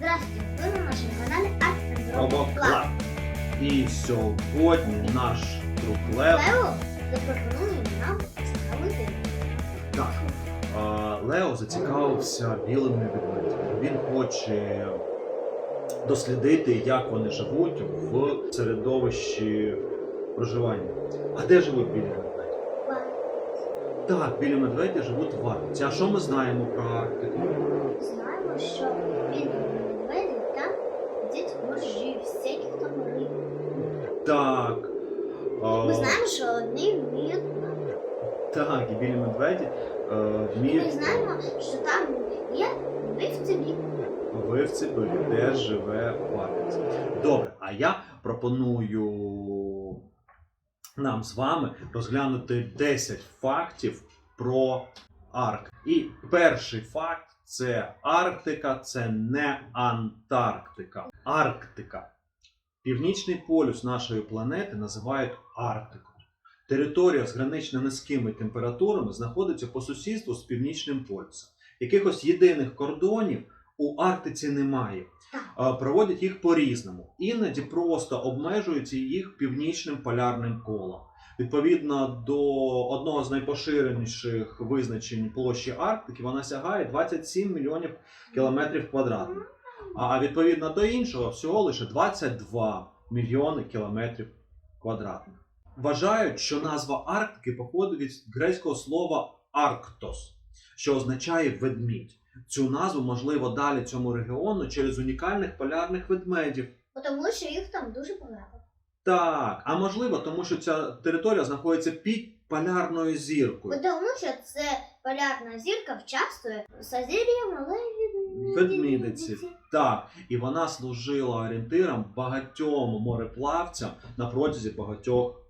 Здравствуйте, ви на нашому каналі Робоклад. І сьогодні наш друг Лев. Лео запропонує нам день. Так, Лео зацікавився білими ведмедями. Він хоче дослідити, як вони живуть в середовищі проживання. А де живуть білі медведі? Так, білі медведі живуть в Арктиці. А що ми знаємо про Арктику? Знаємо, що там моржі, всяких там риб. Так. Ми знаємо, що одні вміють плавати. Так, і білі медведі е, Ми знаємо, що там є вбивці вік. вивці де живе в Арктиці. Добре, а я пропоную нам з вами розглянути 10 фактів про Арктику. І перший факт це Арктика, це не Антарктика. Арктика. Північний полюс нашої планети називають Арктикою. Територія з гранично низькими температурами знаходиться по сусідству з північним полюсом. Якихось єдиних кордонів у Арктиці немає. Проводять їх по-різному. Іноді просто обмежуються їх північним полярним колом. Відповідно до одного з найпоширеніших визначень площі Арктики, вона сягає 27 мільйонів кілометрів квадратних. А відповідно до іншого, всього лише 22 мільйони кілометрів квадратних. Вважають, що назва Арктики походить від грецького слова Арктос, що означає ведмідь. Цю назву можливо далі цьому регіону через унікальних полярних ведмедів. Тому що їх там дуже багато. Так, а можливо, тому що ця територія знаходиться під полярною зіркою. Тому що це полярна зірка вчаствує в созір'ї малої Ведмідиці. Так, і вона служила орієнтиром багатьом мореплавцям на протязі багатьох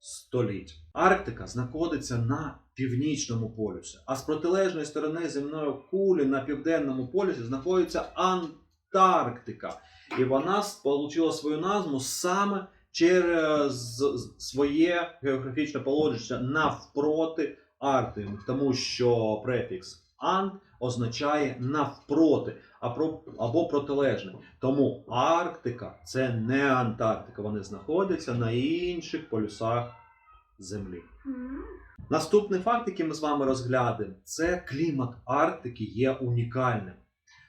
століть. Арктика знаходиться на північному полюсі, а з протилежної сторони земної кулі на південному полюсі знаходиться Антарктика. І вона отримала свою назву саме через своє географічне положення навпроти Арктики, тому що префікс ант означає навпроти або, або протилежний. Тому Арктика це не Антарктика. Вони знаходяться на інших полюсах Землі. Наступний факт, який ми з вами розглянемо, це клімат Арктики є унікальним.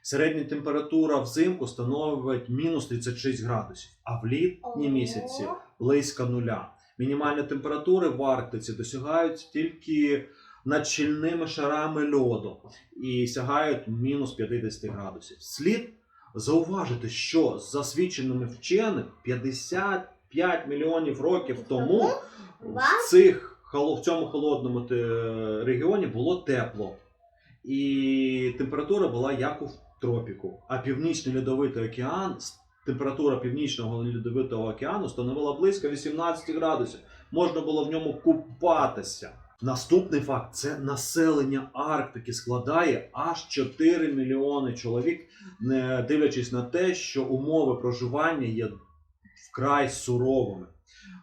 Середня температура взимку становить мінус 36 градусів, а в літні місяці близько нуля. Мінімальні температури в Арктиці досягають тільки над щільними шарами льоду і сягають мінус 50 градусів. Слід зауважити, що за засвідченими вчених 55 мільйонів років тому в, цих, в цьому холодному регіоні було тепло. І температура була як у тропіку. А північний льодовитий океан, температура північного льодовитого океану становила близько 18 градусів. Можна було в ньому купатися. Наступний факт це населення Арктики складає аж 4 мільйони чоловік, не дивлячись на те, що умови проживання є вкрай суровими.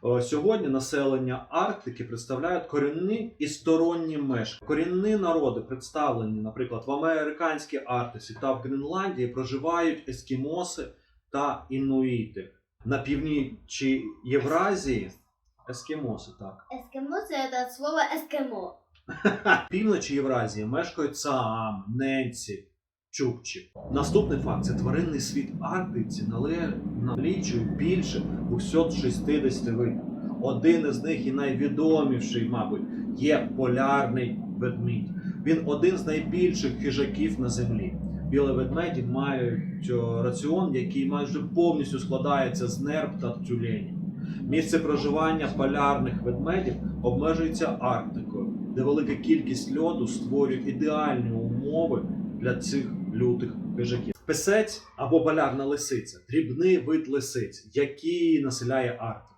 Е, Сьогодні населення Арктики представляють корінні і сторонні мешканці. Корінні народи представлені, наприклад, в американській Арктиці та в Гренландії проживають ескімоси та інуїти. На північі Євразії ескімоси, так. Ескимо це слово ескимо. В півночі Євразії мешкають Саам, Ненці, Чукчі. Наступний факт це тваринний світ Арктиці налічує більше 260 видів. Один із них і найвідоміший, мабуть, є полярний ведмідь. Він один з найбільших хижаків на землі. Білі ведмеді мають раціон, який майже повністю складається з нерв та тюленів. Місце проживання полярних ведмедів обмежується Арктикою, де велика кількість льоду створює ідеальні умови для цих лютих хижаків. Песець або полярна лисиця дрібний вид лисиць, який населяє Арктику.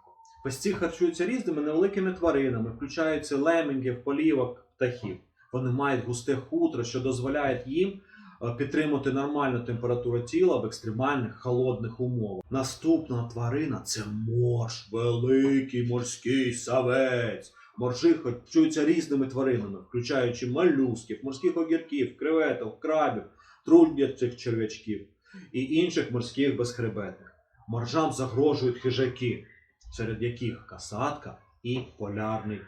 Песці харчуються різними невеликими тваринами, включаються лемінгів, полівок, птахів. Вони мають густе хутро, що дозволяє їм е, підтримувати нормальну температуру тіла в екстремальних холодних умовах. Наступна тварина це морж, великий морський савець. Моржі харчуються різними тваринами, включаючи молюсків, морських огірків, креветок, крабів, труднячих черв'ячків. і інших морських безхребетних. Моржам загрожують хижаки, серед яких касатка і полярний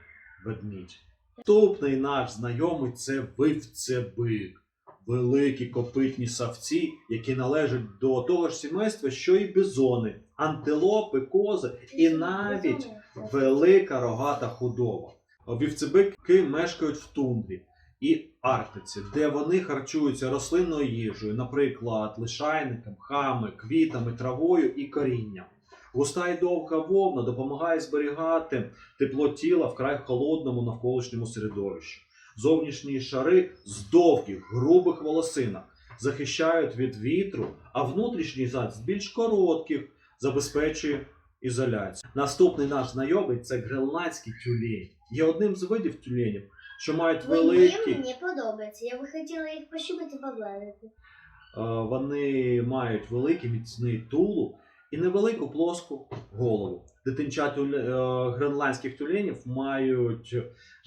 ведмідь. Наступний наш знайомий це вивцебик. Великі копитні савці, які належать до того ж сімейства, що і бізони, антилопи, кози і навіть велика рогата худоба. Вівцебики мешкають в тундрі і Арктиці, де вони харчуються рослинною їжею, наприклад, лишайниками, мхами, квітами, травою і корінням. Густа і довга вовна допомагає зберігати тепло тіла в край холодному навколишньому середовищі. Зовнішні шари з довгих, грубих волосинок захищають від вітру, а внутрішній зад з більш коротких забезпечує ізоляцію. Наступний наш знайомий це гренландський тюлень. Є одним з видів тюленів, що мають великі. мені подобається. Я би хотіла їх пощупати і погладити. Е, Вони мають великий міцний тулуб і невелику плоску голову. Дитинча тюле- е, гренландських тюленів мають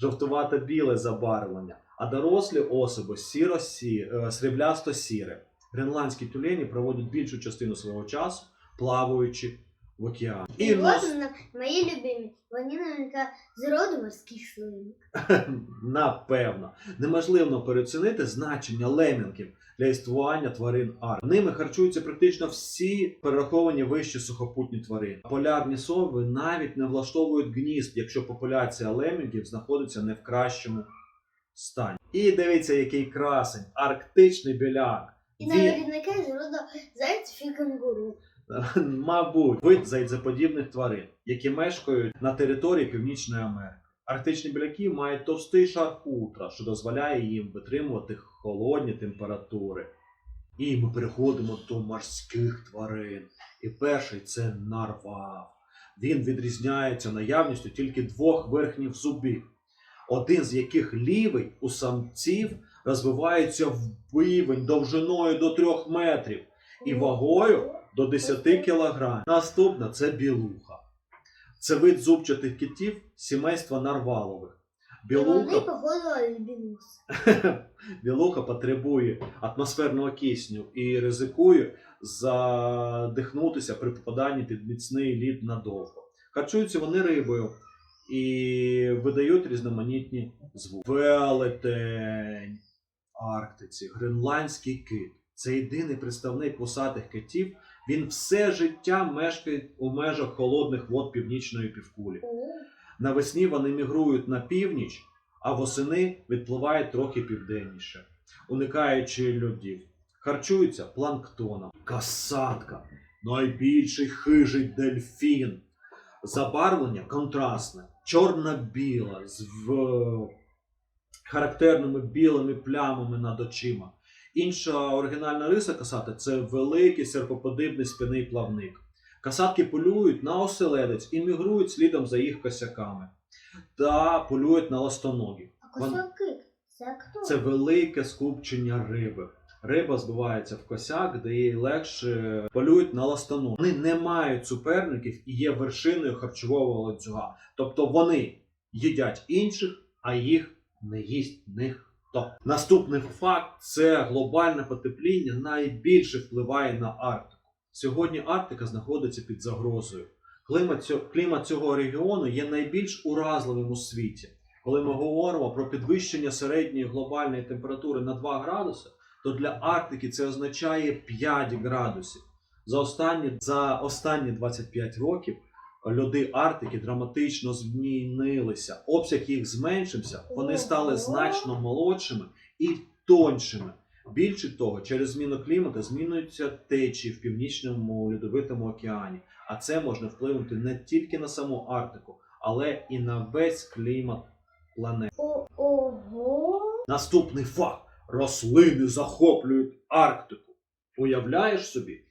жовтувато-біле забарвлення, а дорослі особи сіро-сі, е, сріблясто-сіре. Гренландські тюлені проводять більшу частину свого часу плаваючи в океані. І, І нас- вона, мої любимі. Вони наверняка з роду морських слинок. Напевно, неможливо переоцінити значення лемінгів для існування тварин Ар. Ними харчуються практично всі перераховані вищі сухопутні тварини. Полярні сови навіть не влаштовують гнізд, якщо популяція лемінгів знаходиться не в кращому стані. І дивіться, який красень, арктичний біляк. І наверняка з роду зайців і кенгуру. Мабуть, вид зайцеподібних тварин, які мешкають на території Північної Америки. Арктичні біляки мають товстий шар хутра, що дозволяє їм витримувати холодні температури. І ми переходимо до морських тварин. І перший це нарвал. Він відрізняється наявністю тільки двох верхніх зубів, один з яких лівий у самців розвивається в бивень довжиною до 3 метрів і вагою до 10 кг. Наступна це білуха. Це вид зубчатих китів сімейства нарвалових. Білуха, білуха потребує атмосферного кисню і ризикує задихнутися при попаданні під міцний лід надовго. Харчуються вони рибою і видають різноманітні звуки. Велетень Арктиці, гренландський кит. Це єдиний представник вусатих китів. Він все життя мешкає у межах холодних вод північної півкулі. Навесні вони мігрують на північ, а восени відпливають трохи південніше, уникаючи льодів. Харчуються планктоном. Касатка найбільший хижий дельфін. Забарвлення контрастне, чорно-біла, з в... характерними білими плямами над очима. Інша оригінальна риса касати це великий серпоподібний спинний плавник. Касатки полюють на оселедець і мігрують слідом за їх косяками та полюють на ластоногів. А косяки? Це хто? Це велике скупчення риби. Риба збивається в косяк, де їй легше полюють на ластану. Вони не мають суперників і є вершиною харчового ланцюга. Тобто вони їдять інших, а їх не їсть ніхто. Наступний факт це глобальне потепління найбільше впливає на Арктику. Сьогодні Арктика знаходиться під загрозою. Клімат цього регіону є найбільш уразливим у світі. Коли ми говоримо про підвищення середньої глобальної температури на 2 градуси, то для Арктики це означає 5 градусів. За останні, за останні 25 років льоди Арктики драматично змінилися. Обсяг їх зменшився, вони стали значно молодшими і тоншими. Більше того, через зміну клімату змінюються течії в північному льодовитому океані, а це може вплинути не тільки на саму Арктику, але і на весь клімат планети. Ого. Наступний факт: рослини захоплюють Арктику. Уявляєш собі?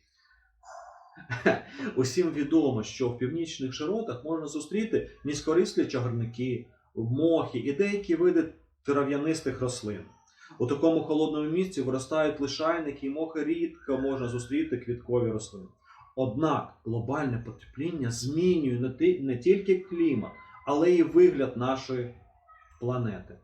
Усім відомо, що в північних широтах можна зустріти низькорислі чагарники, мохи і деякі види трав'янистих рослин. У такому холодному місці виростають лишайники і мохи рідко можна зустріти квіткові рослини. Однак глобальне потепління змінює не тільки клімат, але й вигляд нашої планети.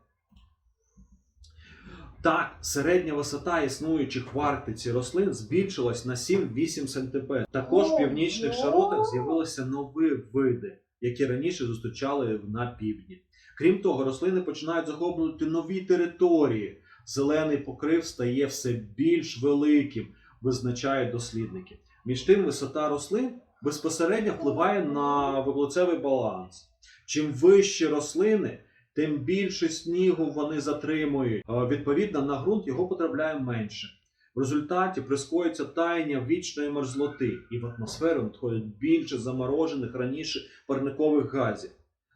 Так, середня висота існуючих в Арктиці рослин збільшилась на 7-8 см. Також в північних широтах з'явилися нові види, які раніше зустрічали на півдні. Крім того, рослини починають захоплювати нові території. Зелений покрив стає все більш великим, визначають дослідники. Між тим, висота рослин безпосередньо впливає на вуглецевий баланс. Чим вищі рослини, тим більше снігу вони затримують. Відповідно, на ґрунт його потрапляє менше. В результаті прискорюється таяння вічної мерзлоти, і в атмосферу надходить більше заморожених раніше парникових газів.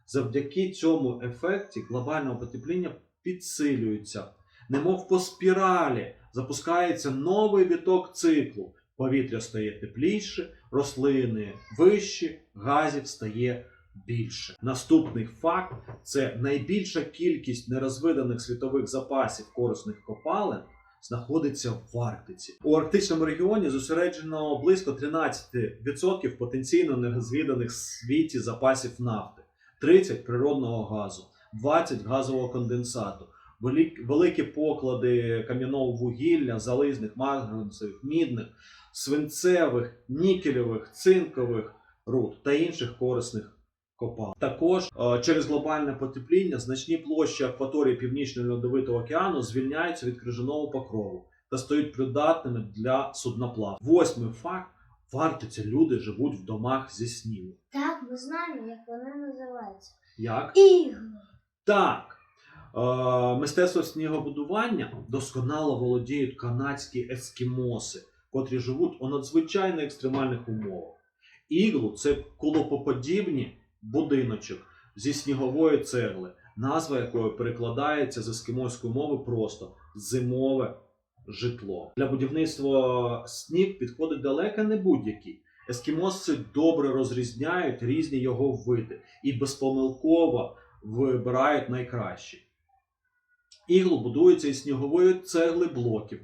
Завдяки цьому ефекті глобального потепління підсилюється, немов по спіралі запускається новий віток циклу. Повітря стає тепліше, рослини вищі, газів стає більше. Наступний факт це найбільша кількість нерозвиданих світових запасів корисних копалин знаходиться в Арктиці. У арктичному регіоні зосереджено близько 13% потенційно нерозвіданих світі запасів нафти, 30 природного газу, 20 газового конденсату. Великі поклади кам'яного вугілля, залізних, марганцевих, мідних, свинцевих, нікельових, цинкових руд та інших корисних копалин. Також е, через глобальне потепління значні площі акваторії Північного льодовитого океану звільняються від крижаного покрову та стають придатними для судноплав. Восьмий факт: в Арктиці люди живуть в домах зі снігу. Так, ми знаємо, як вони називаються. Як? Ігли. Так. Е, мистецтво снігобудування досконало володіють канадські ескімоси, котрі живуть у надзвичайно екстремальних умовах. Іглу це кулопоподібні будиночок зі снігової цегли, назва якої перекладається з ескімоської мови просто зимове житло. Для будівництва сніг підходить далеко не будь-який. Ескімосці добре розрізняють різні його види і безпомилково вибирають найкращі. Іглу будується із снігової цегли блоків,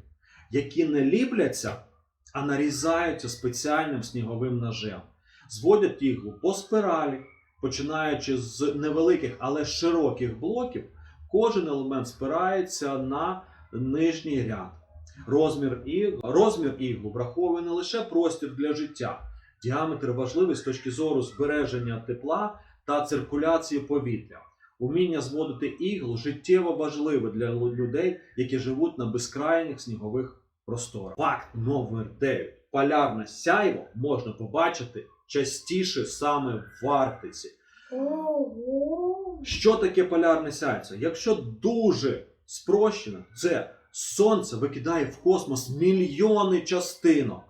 які не ліпляться, а нарізаються спеціальним сніговим ножем. Зводять іглу по спиралі, починаючи з невеликих, але широких блоків, кожен елемент спирається на нижній ряд. Розмір, іг... Розмір іглу враховує не лише простір для життя, діаметр важливий з точки зору збереження тепла та циркуляції повітря. Уміння зводити іглу життєво важливе для людей, які живуть на безкрайніх снігових просторах. Факт номер 9. Полярне сяйво можна побачити частіше саме в Арктиці. Ого. Що таке полярне сяйце? Якщо дуже спрощено, це сонце викидає в космос мільйони частинок.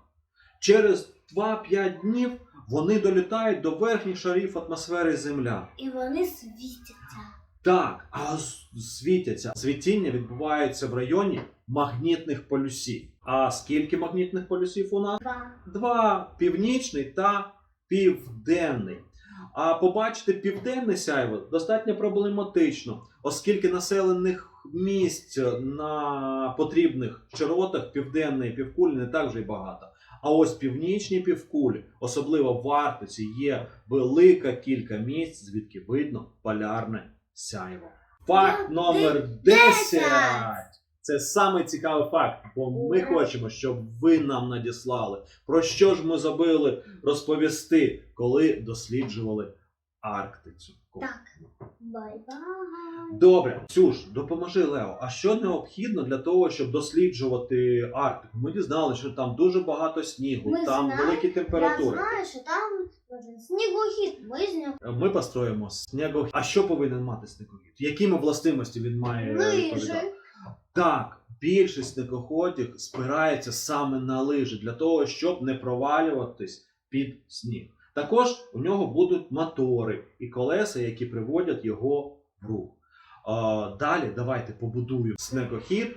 Через 2-5 днів вони долітають до верхніх шарів атмосфери Земля. І вони світяться. Так, а світяться. Світіння відбувається в районі магнітних полюсів. А скільки магнітних полюсів у нас? Два. Два північний та південний. А побачити південне сяйво достатньо проблематично, оскільки населених місць на потрібних широтах південної півкулі не так вже й багато. А ось північні півкулі, особливо в Арктиці, є велика кілька місць, звідки видно полярне сяйво. Факт номер 10! Це саме цікавий факт, бо ми хочемо, щоб ви нам надіслали. Про що ж ми забили розповісти, коли досліджували Арктицю? Так. Бай-бай. Добре, Ксюш, допоможи Лео. А що необхідно для того, щоб досліджувати Арктику? Ми дізналися, що там дуже багато снігу, Ми там знаємо, великі Я температури. знаю, що там снігохід. Ми з нього Ми построїмо снігохід. А що повинен мати снігохід? Якими властивості він має відповідати? Так, більшість снігоходів спирається саме на лижі для того, щоб не провалюватись під сніг. Також у нього будуть мотори і колеса, які приводять його в рух. Далі давайте побудуємо снегохід.